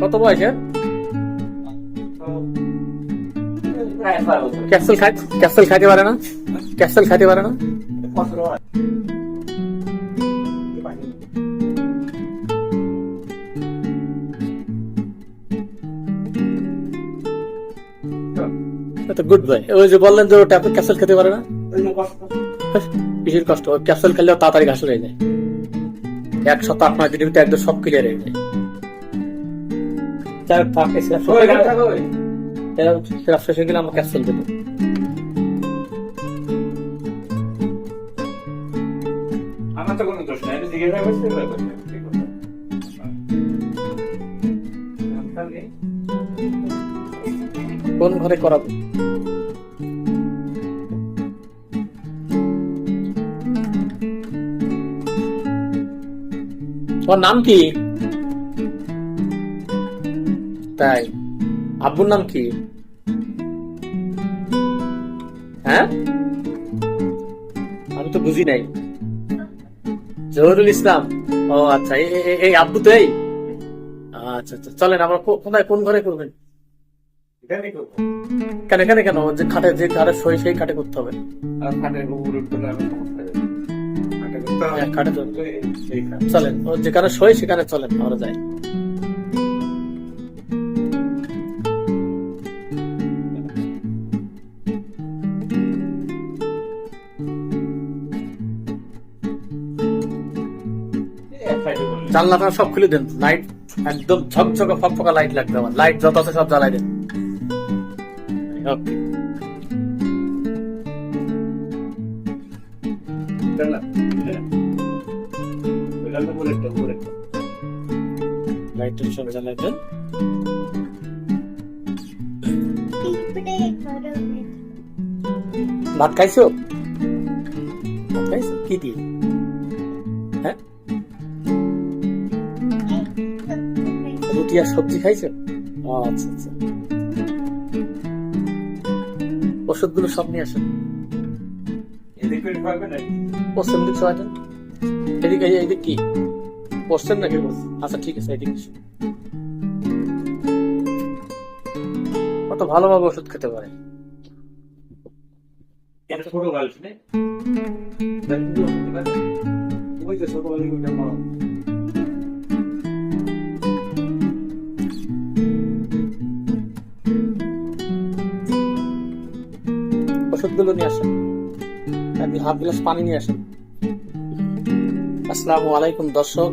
কত খাইতে পারে না পারে না। গুড বাই ওই যে বললেন যে ও ট্যাবলেট ক্যাপসুল খেতে পারে না? কিসের কষ্ট। ক্যাপসুল খেলে তাড়াতাড়ি ঘাস হয়ে যায়। এক সপ্তাহ ভিতরে একদম সব ক্লিয়ার হয়ে যায়। যাই হোক, থাক, এই সিরাপ শেষ হয়ে গেলে- আমরা দেবো আমার তো কোনো দোষ নাই জিজ্ঞাসা করছি এবার করছি। ঠিক আছে। তাহলে কোন ঘরে করাবো? ওর নাম কি? তাই। আব্বুর নাম কি? হ্যাঁ? আমি তো বুঝি নাই। জহরুল ইসলাম। ও আচ্ছা এই- আব্বু তো এই? আচ্ছা আচ্ছা চলেন আমরা কোথায় কোন ঘরে করবেন? কেন এখানে কেন? যে খাটে যে খাটে সই সেই খাটে করতে হবে। হয়ে। খাটে চলেন ও যেখানে সই সেখানে চলেন আমরা যাই। জানলাটা সব খুলে দেন। লাইট একদম ঝকঝকে, ফকফকা লাইট লাগবে আমার। লাইট যত আছে সব জ্বালাই দেন। ভাত খাইছো? কি দিয়ে? হ্যাঁ? রুটি আর সবজি খাইছো ও, আচ্ছা আচ্ছা। ওষুধগুলো সব নিয়ে আসেন। এদিক পশ্চিম দিক সবাই এদিকে এইদিক কি? পশ্চিম নাকি? আচ্ছা ঠিক আছে এদিকে কত ভালোভাবে ওষুধ খেতে পারে ছোট? ওই যে ছোট ওষুধগুলো নিয়ে আসেন। আপনি হাফ গ্লাস পানি নিয়ে আসেন। আসসালামু আলাইকুম দর্শক,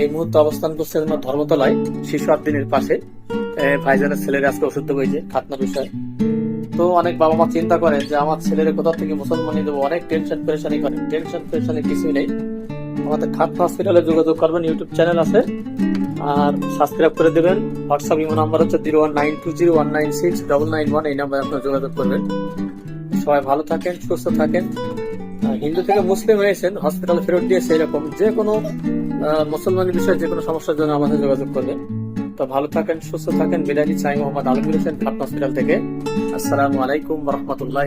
এই মুহূর্তে অবস্থান করছে আমার ধর্মতলায় শিশু আদ্দিনের পাশে। ভাইজানের ছেলের আজকে ওষুধ যে খাতনা বিষয়। তো অনেক বাবা মা চিন্তা করেন যে আমার ছেলের কোথা থেকে মুসলমানি দেবো, অনেক টেনশন পেরেশানি করেন টেনশন পেরেশানি কিছুই নেই। আমাদের খাতনা হসপিটালে যোগাযোগ করবেন ইউটিউব চ্যানেল আছে। আর সাবস্ক্রাইব করে দেবেন। হোয়াটসঅ্যাপ ইমো নাম্বার হচ্ছে zero one nine two zero one nine six double nine one এই নাম্বারে আপনারা যোগাযোগ করবেন। সবাই ভালো থাকেন, সুস্থ থাকেন। হিন্দু থেকে মুসলিম হয়েছেন হসপিটাল ফেরত দিয়েছে এরকম যে কোনো মুসলমানের বিষয়ে যে কোনো সমস্যার জন্য আমাদের যোগাযোগ করবেন। তো ভালো থাকেন, সুস্থ থাকেন। বিদায় নিচ্ছি মোহাম্মদ আলমুল হোসেন খাতনা হসপিটাল থেকে। আসসালামু আলাইকুম রহমতুল্লাহ